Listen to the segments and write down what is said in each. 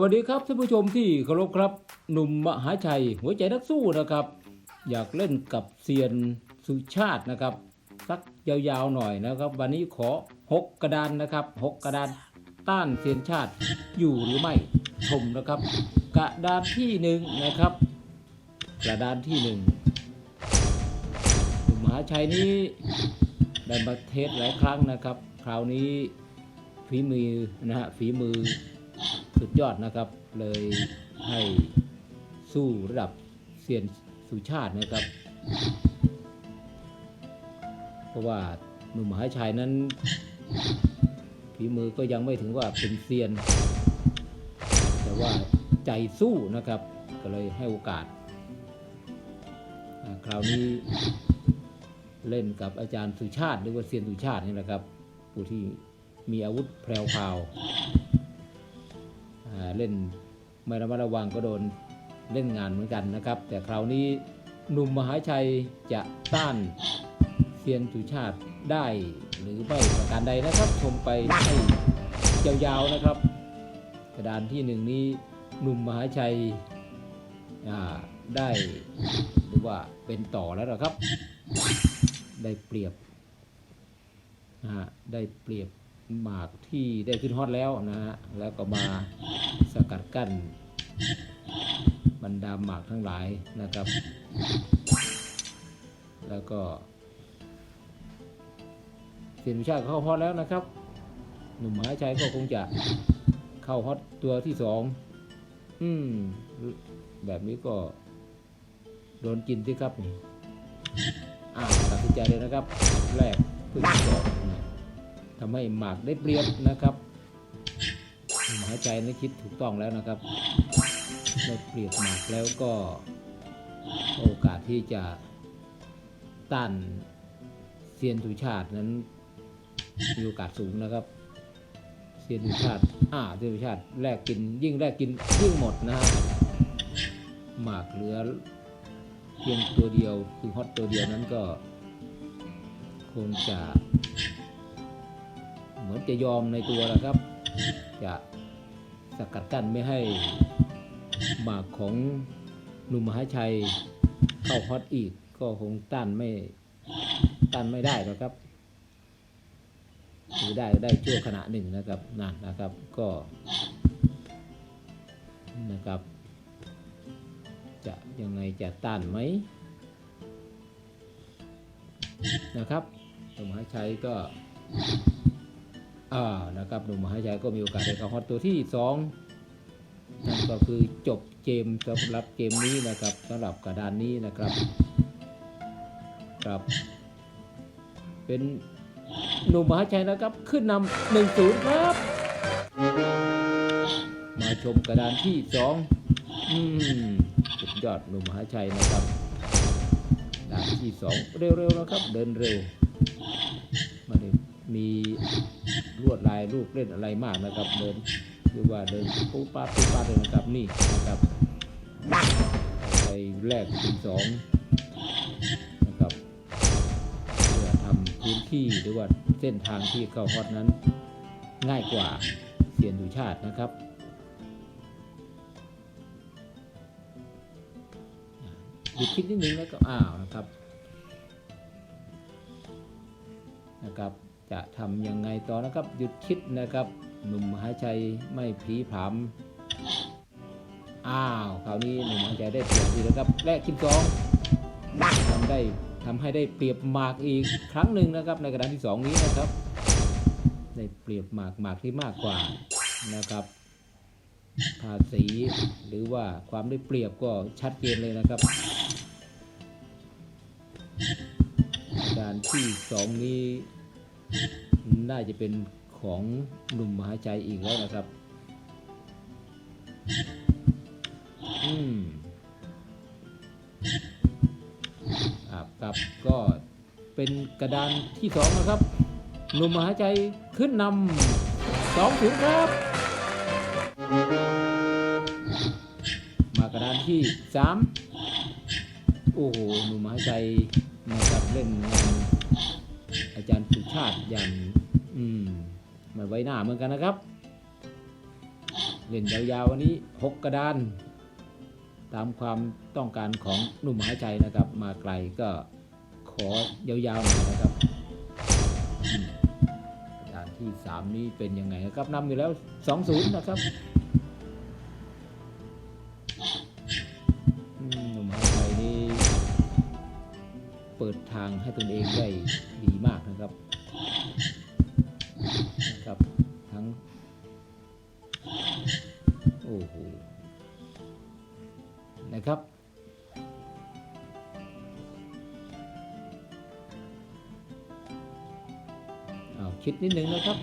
วัสดีครับท่านผู้ชมที่เคารพครับหนุ่มมหาชัย หัวใจนักสู้นะครับ อยากเล่นกับเซียนสุชาตินะครับ สักยาวๆหน่อยนะครับ วันนี้ขอหกกระดานนะครับหกกระดานต้านเซียนชาติอยู่หรือไม่ชมนะครับ กระดานที่หนึ่งนะครับ กระดานที่หนึ่งหนุ่มมหาชัยนี้ได้มาเทสหลายครั้งนะครับ คราวนี้ฝีมือนะฮะฝีมือ สุดยอดนะครับ เลยให้สู้ระดับเซียนสุชาตินะครับ เพราะว่าหนุ่มมหาชัยนั้นฝีมือก็ยังไม่ถึงว่าเป็นเซียน แต่ว่าใจสู้นะครับ ก็เลยให้โอกาส คราวนี้เล่นกับอาจารย์สุชาติ หรือว่าเซียนสุชาตินี่แหละครับ ผู้ที่มีอาวุธแพรวพาว เล่นไม่ระมัดระวังก็โดนเล่นงานเหมือนกันนะครับ แต่คราวนี้หนุ่มมหาชัยจะต้านเซียนสุชาติได้หรือไม่ประการใดนะครับ ชมไปให้ยาวๆนะครับ กระดานที่หนึ่งนี้หนุ่มมหาชัยได้หรือว่าเป็นต่อแล้วนะครับ ได้เปรียบได้เปรียบ หมากที่ได้ขึ้นฮอตแล้วนะฮะแล้วก็มาสกัดกั้นบรรดาหมากทั้งหลายนะครับ แล้วก็เสียนวิชาเข้าฮอตแล้วนะครับ หนุ่มหมหาชัยก็คงจะเข้าฮอตตัวที่สองอืม แบบนี้ก็ โดนกินสิครับนี่อ่าตัดสินใจเลยนะครับ แรกพึ่งสอง ทำให้หมากได้เปรียบนะครับหาชัยนี่คิดถูกต้องแล้วนะครับได้เปรียบหมากแล้วก็โอกาสที่จะต้านเซียนสุชาตินั้นมีโอกาสสูงนะครับ เซียนสุชาติอ่าเซียนสุชาติแลกกินยิ่งแลกกินยิ่งหมดนะฮะหมากเหลือเพียงตัวเดียวคือฮอตตัวเดียวนั้นก็คงจะ มือนจะยอมในตัวแล้วครับ จะสกัดกั้นไม่ให้หมากของหนุ่มมหาชัยเข้าฮอตอีก ก็คงต้านไม่ต้านไม่ได้หรอกครับหรือได้ได้ชั่วขณะหนึ่งนะครับนั่นนะครับก็นะครับ จะยังไงจะต้านไหมนะครับหนุ่มมหาชัยก็ อ่านะครับหนุ่มมหาชัยก็มีโอกาสได้เข้าฮอตตัวที่สองนั่นก็คือจบเกมสำหรับเกมนี้นะครับสำหรับกระดานนี้นะครับครับ เป็นหนุ่มมหาชัยนะครับขึ้นนำหนึ่งศูนย์ครับ มาชมกระดานที่สองอืมสุดยอดหนุ่มมหาชัยนะครับด่านที่สองเร็วๆนะครับ เดินเร็ว มาได้มี ลวดลายลูกเล่นอะไรมากนะครับ เดินหรือว่าเดินปุ๊บปั๊บปุ๊บปั๊บเลยนะครับนี่นะครับไปแรกที่สองนะครับเพื่อทำพื้นที่หรือว่าเส้นทางที่เข้าฮอตนั้น ง่ายกว่าเสียนดูชาตินะครับหยุดคิดนิดนึงแล้วก็อ้าวนะครับนะครับ จะทำยังไงต่อนะครับ หยุดคิดนะครับ หนุ่มหาชัยไม่ผีผามอ้าวคราวนี้หนุ่มหาชัยได้เปรียบอีกแล้วครับแรกคิดสองทำได้ทำให้ได้เปรียบหมากอีกครั้งหนึ่งนะครับ ในกระดานที่สองนี้นะครับ ได้เปรียบหมากหมากที่มากกว่านะครับภาษีหรือว่าความได้เปรียบก็ชัดเจนเลยนะครับ การที่สองนี้ น่าจะเป็นของหนุ่มมหาใจอีกแล้วนะครับ อืมครับครับก็เป็นกระดานที่สองนะครับ หนุ่มมหาใจขึ้นนำสองถึงครับ มากระดานที่สามโอ้โห หนุ่มมหาใจนะครับเล่นงาน อาจารย์สุชาติอย่างอืมมาไว้หน้าเหมือนกันนะครับ เล่นยาวๆวันนี้หกกระดาน ตามความต้องการของหนุ่มหาชัยนะครับ มาไกลก็ขอยาวๆหน่อยนะครับอืมกระดานที่สามนี้เป็นยังไงนะครับนำอยู่แล้วสองศูนย์นะครับหนุ่มหาชัยนี่เปิดทางให้ตนเองได้ นะครับนะครับ ทั้ง โอ้โห นะครับ เอาคิดนิดนึงนะครับ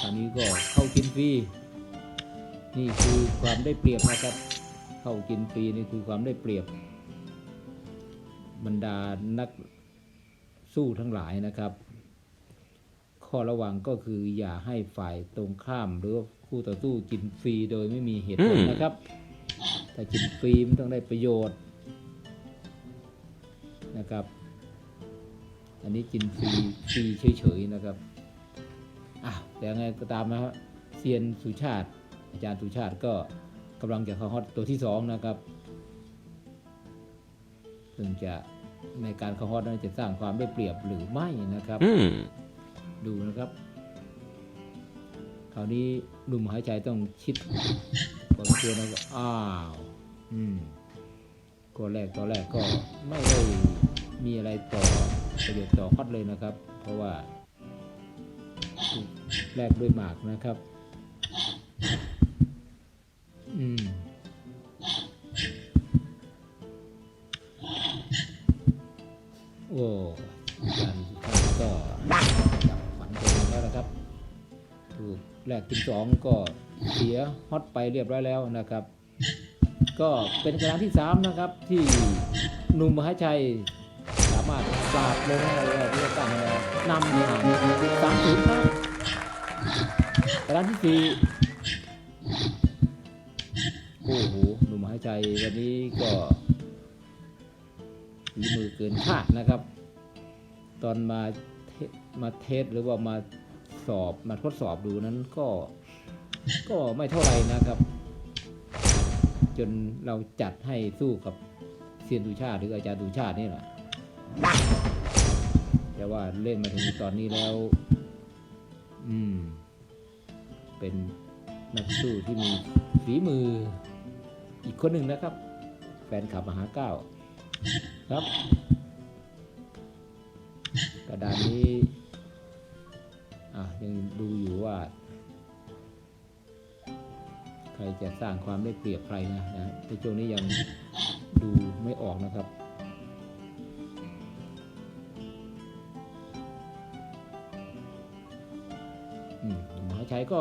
ตอนนี้ก็เข้ากินฟรี นี่คือความได้เปรียบนะครับ เข้ากินฟรีนี่คือความได้เปรียบ บรรดานัก สู้ทั้งหลายนะครับ ข้อระวังก็คืออย่าให้ฝ่ายตรงข้ามหรือคู่ต่อสู้กินฟรีโดยไม่มีเหตุผลนะครับ ถ้ากินฟรีมันต้องได้ประโยชน์นะครับ อันนี้กินฟรีฟรีเฉยๆนะครับอะแต่ไงก็ตามนะครับเซียนสุชาติ อาจารย์สุชาติก็กำลังจะเข้าฮอตตัวที่สองนะครับ ซึ่งจะ ในการเข้าฮอตนั้นจะสร้างความได้เปรียบหรือไม่นะครับ อืมดูนะครับ คราวนี้หนุ่มหายใจต้องชิดพอสมควรนะก็อ้าวอืมก็แรกตอนแรกก็ไม่ได้มีอะไรต่อประโยชน์ต่อฮอตเลยนะครับ เพราะว่าถูกแลกด้วยหมากนะครับ อืม อ้การก็จับฝันตัวแล้วนะครับถูกแลกกินสองก็เสียฮอตไปเรียบร้อยแล้วนะครับ ก็เป็นกระดานที่สามนะครับที่หนุ่มมหาชัยสามารถปราบลงให้เราที่จะตั้งนำห่างสามศูนย์ครับกระดานที่สี่โอ้โหหนุ่มมหาชัยวันนี้ก็ ฝีมือเกินคาดนะครับ ตอนมาเทมาเทสหรือว่ามาสอบมาทดสอบดูนั้นก็ก็ไม่เท่าไหร่นะครับ จนเราจัดให้สู้กับเซียนดูชาติหรืออาจารย์ดูชาตินี่แหละแต่ว่าเล่นมาถึงตอนนี้แล้ว อืม เป็นนักสู้ที่มีฝีมืออีกคนหนึ่งนะครับ แฟนขับมหาเก้า ครับ กระดานนี้อะยังดูอยู่ว่า ใครจะสร้างความได้เปรียบใครนะนะในช่วงนี้ยังดูไม่ออกนะครับหมอชัยก็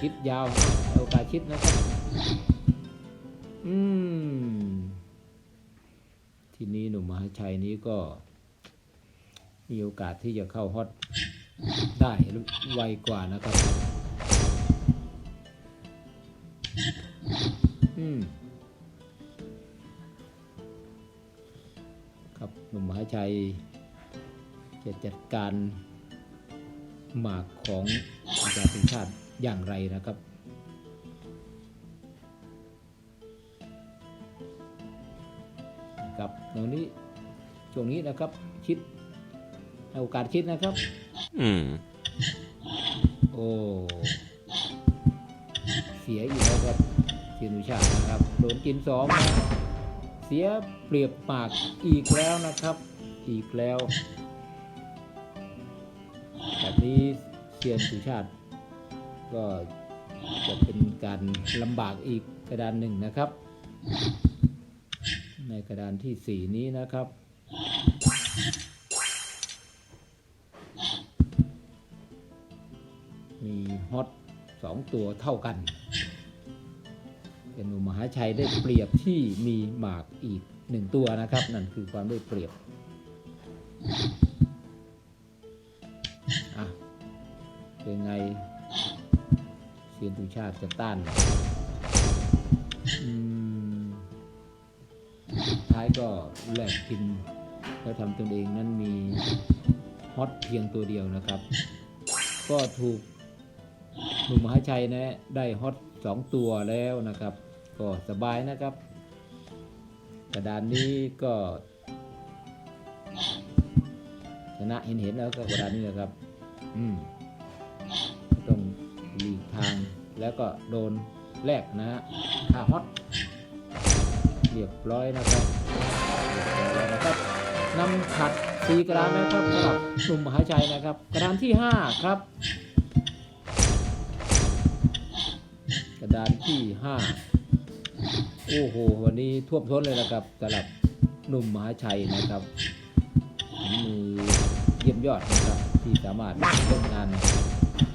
คิดยาวโอกาสคิดนะครับ อืมีนี้หนุ่มมหาชัยนี้ก็มีโอกาสที่จะเข้าฮอตได้ไวกว่านะครับ อืมครับหนุ่มมหาชัย จะจัดการหมากของอาจารย์สุชาติอย่างไรนะครับ ครับตรงนี้ช่วงนี้นะครับ คิดให้โอกาสคิดนะครับ อืม โอ้เสียอีกแล้วครับเซียนุชาตินะครับโดนกินสองนะเสียเปรียบปากอีกแล้วนะครับ อีกแล้วแบบนี้เซียนสุชาติ ก็จะเป็นการลำบากอีกกระดานหนึ่งนะครับใน กระดานที่สี่นี้นะครับ มีฮอตสองตัวเท่ากันเป็นหนุ่มมหาชัยได้เปรียบที่มีหมากอีกหนึ่งตัวนะครับ นั่นคือความได้เปรียบอะเป็นไงเซียนตุชาติจะต้านอืม ท้ายก็แลกกินแล้วทำตนเองนั้นมีฮอตเพียงตัวเดียวนะครับ ก็ถูกหนุ่มมหาชัยนะได้ฮอตสองตัวแล้วนะครับ ก็สบายนะครับ กระดานนี้ก็ชนะเห็นเห็นแล้วก็กระดานนี้นะครับ อืมต้องหลีกทางแล้วก็โดนแลกนะฮะคาฮอต เรียบร้อยนะครับนะครับนำขัดสีกระดานนะครับสำหรับกลุ่มมหาชัยนะครับ กระดานที่ 5 ครับ กระดานที่ 5 โอ้โห วันนี้ท่วมท้นเลยนะครับสำหรับหนุ่มมหาชัยนะครับฝีมือเยี่ยมยอดนะครับที่สามารถเล่นงาน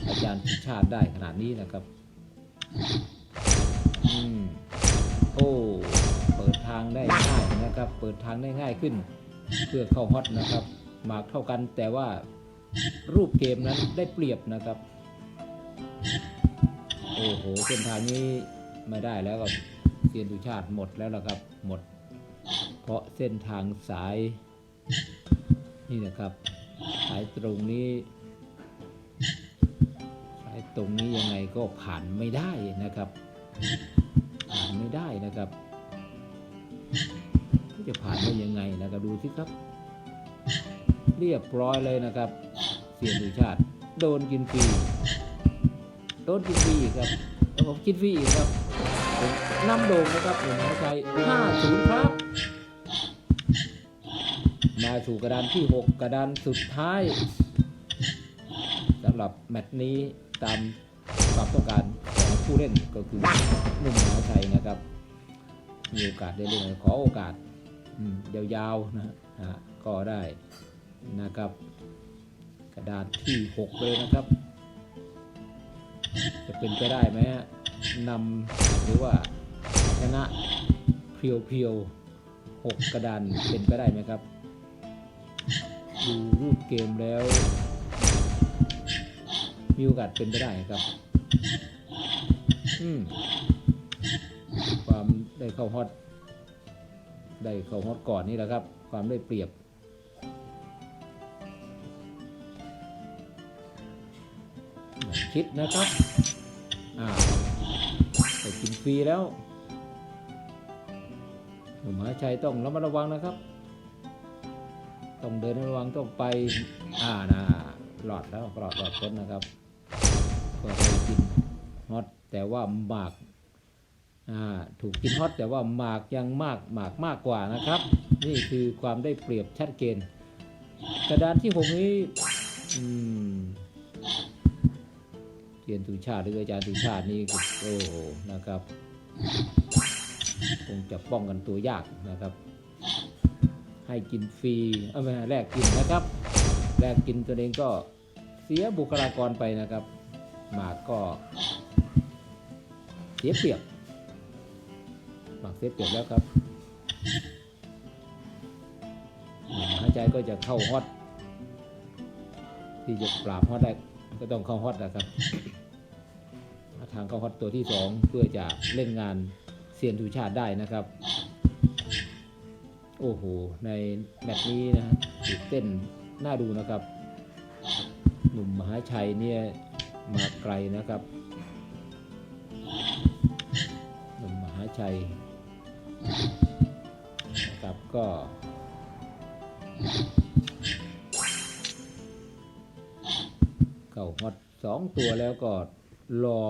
อาจารย์สุชาติได้ขนาดนี้นะครับ อืม โอ้ ได้ง่ายนะครับ เปิดทางได้ง่ายขึ้น เพื่อเข้าฮอตนะครับ หมากเท่ากันแต่ว่ารูปเกมนั้นได้เปรียบนะครับ โอ้โหเส้นทางนี้ไม่ได้แล้วก็เซียนสุชาติหมดแล้วละครับ หมด เพราะเส้นทางสาย นี่นะครับ สายตรงนี้ สายตรงนี้ยังไงก็ผ่านไม่ได้นะครับ ผ่านไม่ได้นะครับ จะผ่านได้ยังไงนะครับดูสิครับ เรียบร้อยเลยนะครับ เสียนสุชาติ โดนกินฟรีโดนกินฟรีครับแล้วผมกินฟรีอีกครับผมนำโด่งนะครับหนุ่มมหาชัย5-0 ครับ มาสู่กระดานที่ 6 กระดานสุดท้ายสำหรับแมตช์นี้ตามความต้องการของผู้เล่นก็คือหนุ่มหาชัยนะครับ มีโอกาสได้เล่นขอโอกาสยาวๆนะฮะก็ได้นะครับ กระดานที่ 6 เลยนะครับ จะเป็นไปได้ไหมฮะนำหรือว่าชนะเพียวๆหกกระดานเป็นไปได้ไหมครับ ดูรูปเกมแล้ว มีโอกาสเป็นไปได้ครับ อืม ได้เข้าฮอตได้เข้าฮอตก่อนนี่แหละครับ ความได้เปรียบ คิดนะครับอ่าไปกินฟรีแล้วหนุ่มหาชัยต้องระมัดระวังนะครับ ต้องเดินระวังต้องไปอ่านะหลอดแล้วหลอดหลอดพ้นนะครับก็ไปกินฮอตแต่ว่าหมาก ถูกกินฮอตแต่ว่าหมากยังมากหมากมากกว่านะครับ นี่คือความได้เปรียบชัดเจนกระดานที่หกนี้เรียนสุชาติหรืออาจารย์สุชาตินี่โอ้โหนะครับคงจะป้องกันตัวยากนะครับ ให้กินฟรีเอาไม่ให้แลกกินนะครับแลกกินตัวเองก็เสียบุคลากรไปนะครับ หมากก็เสียเปรียบ หมากเสียเปรียบแล้วครับหายใจก็จะเข้าฮอต ที่จะปราบฮอตได้ก็ต้องเข้าฮอตนะครับ ทางเข้าฮอตตัวที่สองเพื่อจะเล่นงานเซียนทูชาติได้นะครับ โอ้โห ในแมตช์นี้นะตื่นเต้นน่าดูนะครับ หนุ่มมหาชัยเนี่ยมาไกลนะครับ หนุ่มมหาชัย นะครับก็เข้าฮอตสองตัวแล้วก็รอ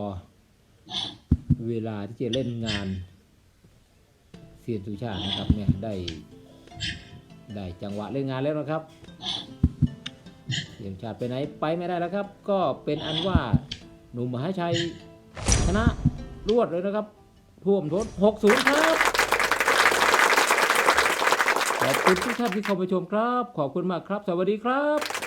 เวลาที่จะเล่นงานเซียนสุชาตินะครับเนี่ยได้ได้จังหวะเล่นงานแล้วนะครับเซียนชาติไปไหนไปไม่ได้แล้วครับ ก็เป็นอันว่าหนุ่มมหาชัยชนะรวดเลยนะครับท่วมท้น60ครับ ขอบคุณทุกท่านที่เข้ามาชมครับ ขอบคุณมากครับ สวัสดีครับ